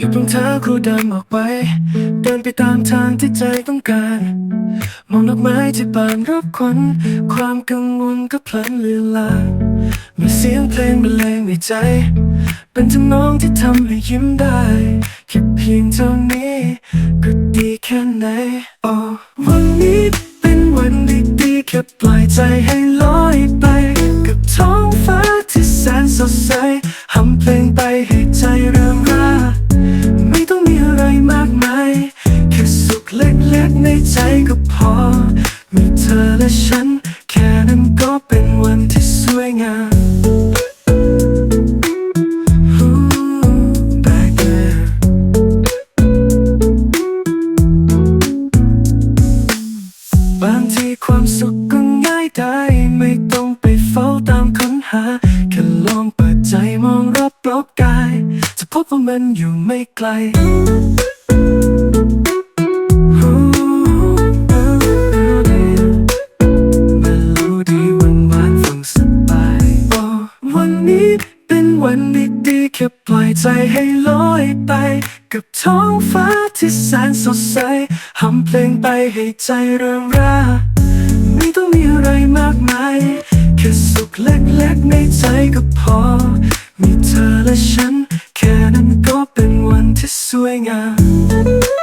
อยู่เพียงเธอคู่เดินออกไป เดินไปตามทางที่ใจต้องการ มองดอกไม้ที่บานรับควันความกังวลก็พลันเลือนลางมื่อเสียงเพลงบรรเลงในใจ เป็นทำนองที่ทำให้ยิ้มได้แค่เพียงเท่านี้ก็ดีแค่ไหนโอ้วันนี้เป็นวันดีๆแค่ปล่อยใจให้ลอยไป กับท้องฟ้าที่แสนสดใสทำเพลงไปให้ใจร ในใจก็พอ มีเธอและฉัน แค่นั้นก็เป็นวันที่สวยงาม Ooh, back there บางทีความสุขก็ง่ายได้ ไม่ต้องไปเฝ้าตามค้นหา แค่ลองเปิดใจมองรอบรอบกาย จะพบว่ามันอยู่ไม่ไกล วันนี้เป็นวันดีๆแค่ปล่อยใจให้ลอยไป กับท้องฟ้าที่แสนสดใสทำเพลงไปให้ใจเริงร่าไม่ต้องมีอะไรมากมายแค่สุขเล็กๆในใจก็พอ มีเธอและฉัน แค่นั้นก็เป็นวันที่สวยงาม